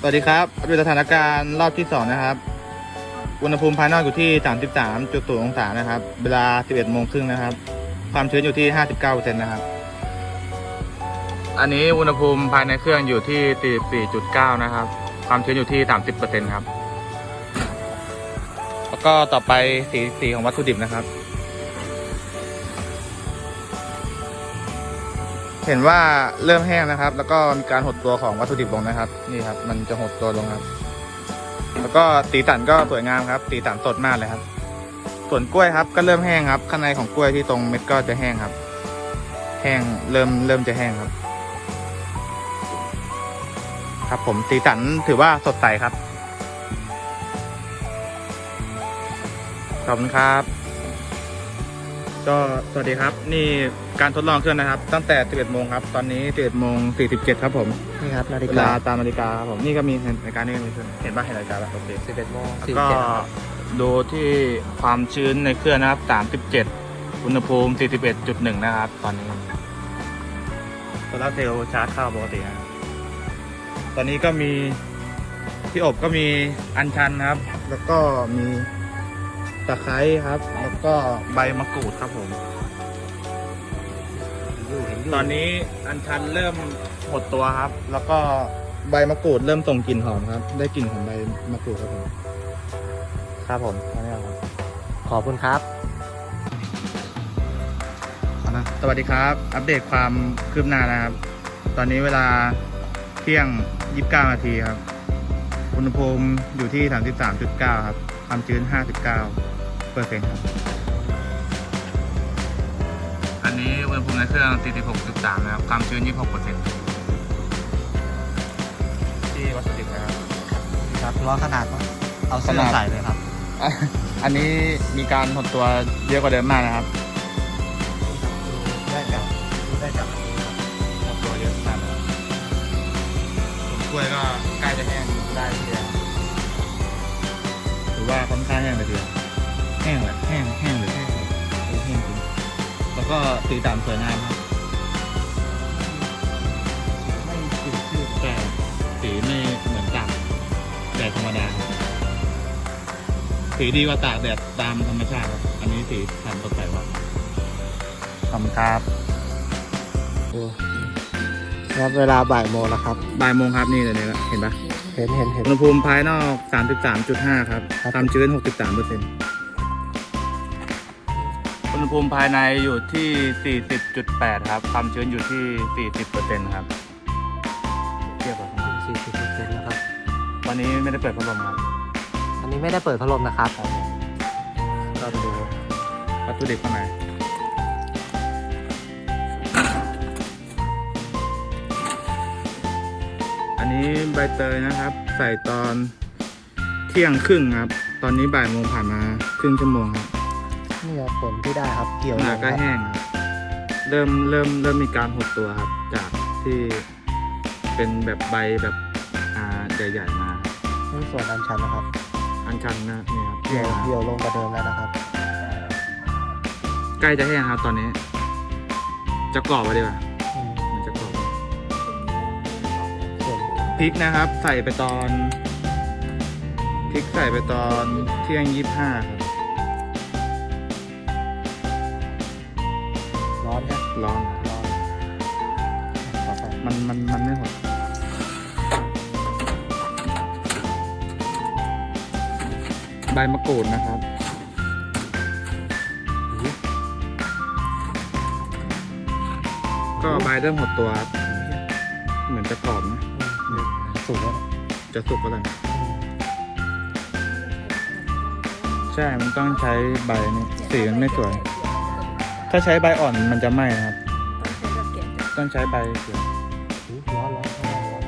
สวัสดีครับดูสถานการณ์รอบที่สองนะครับ อุณหภูมิภายนอกอยู่ที่ 33.0องศานะครับ เวลา 11โมงครึ่งนะครับ ความชื้นอยู่ที่ 59%นะครับ อันนี้อุณหภูมิภายในเครื่องอยู่ที่ 44.9 นะครับ ความชื้นอยู่ที่ 30%ครับ แล้วก็ต่อไปสีสีของวัตถุดิบนะครับ เห็นว่าเริ่มแห้งนะครับ แล้วก็มีการหดตัวของวัตถุดิบลงนะครับ นี่ครับ มันจะหดตัวลงครับ แล้วก็สีสันก็สวยงามครับสีสันสดมากเลยครับ ส่วนกล้วยครับ ก็เริ่มแห้งครับ ข้างในของกล้วยที่ตรงเม็ดก็จะแห้งครับ แห้งเริ่มเริ่มจะแห้งครับ ครับผมสีสันถือว่าสดใสครับขอบคุณครับ ก็สวัสดีครับ นี่การทดลองเครื่องนะครับ ตั้งแต่ 11โมงครับ ตอนนี้ 11โมง47 ครับผมนี่ครับนาฬิเวกาลาตามนาฬิกาครับผมนี่ก็มีนาฬิกานี่ก็มีเครื่องเห็นป่ะเห็นนาฬิกาแล้วโอเค11โมงแล้ว47ก็ครับดูที่ความชื้นในเครื่องนะครับ37อุณหภูมิ41.1นะครับ ตอนนี้โซลาร์เซลล์ชาร์จเข้าปกตินะครับตอนนี้ก็มีที่อบก็มีอัญชันครับ แล้วก็มี ตะไคร้ครับ แล้วก็ใบมะกรูดครับผมอยู่เห็นอยู่ตอนนี้อัญชันเริ่มหดตัวครับ แล้วก็ใบมะกรูดเริ่มส่งกลิ่นหอมครับ ได้กลิ่นของใบมะกรูดครับผมครับผมแค่นี้ครับขอบคุณครับเอาละสวัสดีครับ อัปเดตความคืบหน้านะครับ ตอนนี้เวลาเที่ยง 29 นาทีครับ อุณหภูมิอยู่ที่ 33.9 ครับ ความชื้น 59เปอร์เซ็นต์ครับ อันนี้อุณหภูมิในเครื่อง 46.3 นะครับ ความชื้น 26เปอร์เซ็นต์ที่วัตถุดิบนะครับ ครับล้อขนาดต้องเอาเสื้ขนาอดใส่เลยครับอะอันนี้มีการหดตัวเยอะกว่าเดิมมากนะครับ ได้กับได้กับหดตัวเยอะมากเลยส่วนกล้วยก็ใกล้จะแห้งได้ทีเดียวถือว่าค่อนข้างแห้งเลยทีเดียวแห้งแหละแห้งแห้งเลยแห้งเออแห้งจริงแล้วก็สีสันสวยงามครับไม่ติดชื่อแต่สีไม่เหมือนตากแดดธรรมดาครับสีดีกว่าตากแดดตามธรรมชาติครับอันนี้สีสันสดใสกว่าขอบคุณครับครับเวลาบ่ายโมงแล้วครับ บ่ายโมงครับนี่เลยเนี่ยเห็นปะเห็นเห็นเห็นอุณหภูมิภายนอก 33.5 ครับครับความชื้น 63เปอร์เซ็นต์อุ ณหภูมิภายในอยู่ที่ 40.8 ครับ ความชื้นอยู่ที่ 40เปอร์เซ็นต์ครับเทียบกับข้างนอกสี่สิบเปอร์เซ็นต์นะครับ วันนี้ไม่ได้เปิดพัดลมครับอันนี้ไม่ได้เปิดพัดลมนะครับเราไปดูวัตถุดิบข้างในอันนี้ใบเตยนะครับ ใส่ตอนเที่ยงครึ่งครับ ตอนนี้บ่ายโมงผ่านมาครึ่งชั่วโมงครับ นี่ครับผลที่ได้ครับเกี่ยวหนาก็ลงครับแห้งครับเริ่มเริ่มเริ่มมีการหดตัวครับ จากที่เป็นแบบใบแบบอ่าใหญ่ๆมา นี่ส่วนอันชันนะครับอันชันนะนี่ครับเกี่ยวเกี่ยวลงกว่าเดิมแล้วนะครับใกล้จะแห้งครับตอนนี้ จะกรอบไปดีกว่าอืมมันจะกรอบส่วนพริกนะครับ ใส่ไปตอนพริกใส่ไปตอนเที่ยงยี่ห้าครับร้อนครับ ร้อนร้อนขอใส่มันมันมันไม่หดใบมะกรูดนะครับก็ใบเริ่มหดตัวครับเหมือนจะกรอบนะอืมสุกแล้วนะจะสุกก็เลยใช่ มันต้องใช้ใบนี่สีมันไม่สวย ถ้าใช้ใบอ่อนมันจะไหม้นะครับ ต้องใช้ใบเขียวอุ๊ยร้อนร้อนร้อนร้อน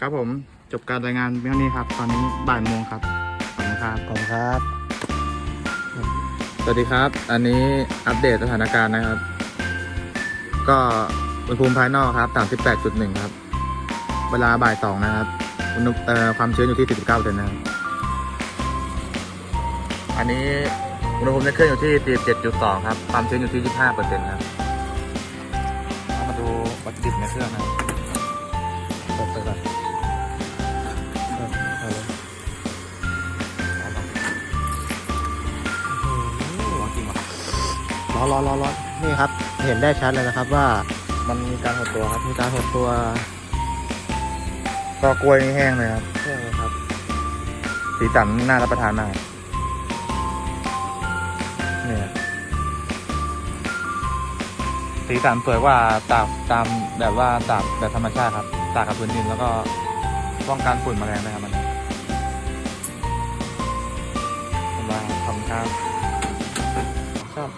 ครับผมจบการรายงานเพียงเท่านี้ครับ ตอนนี้บ่ายโมงครับขอบคุณครับขอบคุณครับ สวัสดีครับ อันนี้อัปเดตสถานการณ์นะครับ ก็อุณหภูมิภายนอกครับ 38.1 ครับ เวลาบ่ายสองนะครับอุณหเอ่อความชื้นอยู่ที่ 49เปอร์เซ็นต์นะครับ อันนี้อุณหภูมิในเครื่องอยู่ที่47.2ครับ ความชื้นอยู่ที่25เปอร์เซ็นต์ครับเรามาดูวัตถุดิบในเครื่องนะครับดไปก่อนเออเอาเลยเอามาอื้อหือร้อนจริงวะร้อนร้อนร้อนร้อนนี่ครับ เห็นได้ชัดเลยนะครับว่ามันมีการหดตัวครับมีการหดตัวก็กล้วยนี่แห้งเลยครับเครื่องนะครับ สีสันน่ารับประทานมาก สีสันสวยกว่าตากตามแบบว่าตากแบบธรรมชาติครับ ตากกับพื้นดินแล้วก็ป้องกันฝุ่นแมลงนะครับมันมาขอบคุณครับครับ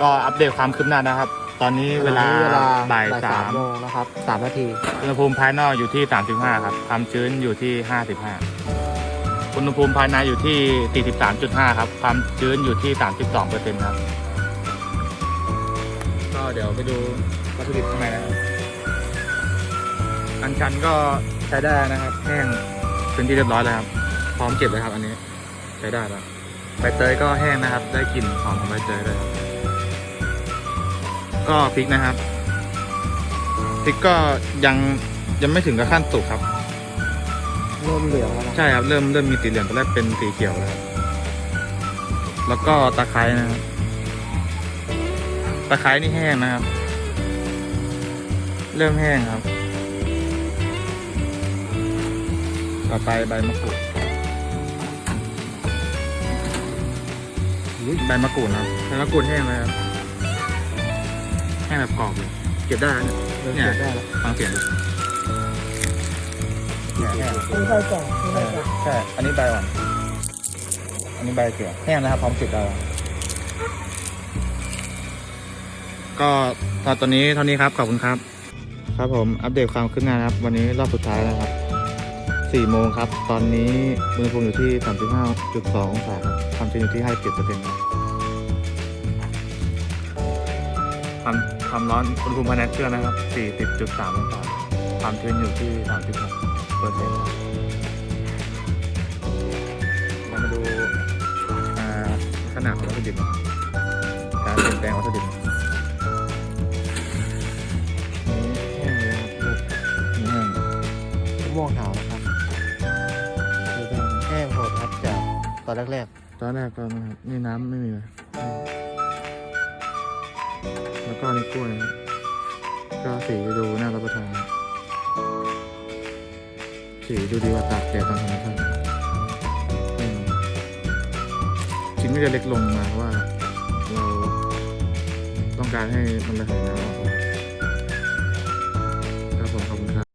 ก็อัปเดตความคืบหน้านะครับ ตอนนี้เวลาเวลาบ่ายสามโมงนะครับสามนาทีอุณหภูมิภายนอกอยู่ที่ 35 ครับ ความชื้นอยู่ที่ 55 อุณหภูมิภายในอยู่ที่ 43.5 ครับ ความชื้นอยู่ที่ 32เปอร์เซ็นต์ครับก็ เดี๋ยวไปดูวัตถุดิบข้างในนะครับอันชันก็ใช้ได้นะครับ แห้งเป็นที่เรียบร้อยแล้วครับ พร้อมเก็บเลยครับ อันนี้ ใช้ได้แล้วใบเตยก็แห้งนะครับ ได้กลิ่นหอมของใบเตยเลยครับก็พริกนะครับพริกก็ยังยังไม่ถึงกับขั้นสุกครับ เริ่มเหลืองแล้วนะใช่ครับเริ่มเริ่มมีสีเหลืองตอนแรกเป็นสีเขียวแล้วครับแล้วก็ตะไคร้นะครับ ตะไคร้นี่แห้งนะครับ เริ่มแห้งครับ ต่อไปใบมะกรูดอุ๊ยใบมะกรูดนะครับใบมะกรูดแห้งเลยครับแห้งแบบกรอบเลยเก็บได้นะเริ่มเนี่ยเก็บได้แล้วฟังเสียงดูเนี่ยแห้งมีใบแก่มีใบแก่ใช่อันนี้ใบอ่อนอันนี้ใบเขียวแห้งนะครับพร้อมเก็บได้แล้ว ก็ตอนตอนนี้เท่านี้ครับ ขอบคุณครับ ครับผมอัปเดตความคืบหน้านครับ วันนี้รอบสุดท้ายแล้วครับ4โมงครับ ตอนนี้อุณหภูมิอยู่ที่35.2องศาครับความชื้นอยู่ที่57เปอร์เซ็นต์ความความร้อนอุณหภูมิภายในเครื่องนะครับ40.3องศาความชื้นอยู่ที่36เปอร์เซ็นต์เรามาดูขนาดของวัตถุดิบนะครับการเปลี่ยนแปลงวัตถุดิ ม่วงขาวครับจะเป็นแก้มโหดครับจากตอนแรกตอนแรกก็นครับนี่น้ำไม่มีเลยแล้วก็ในกล้วยก็สีดูน่ารับประทานสีดูดีกว่าตากแดดตอนธรรมชาติอืมชิ้นก็จะเล็กลงมาว่า เราต้องการให้มันระเหยน้ำออกมาครับผมขอบคุณครับ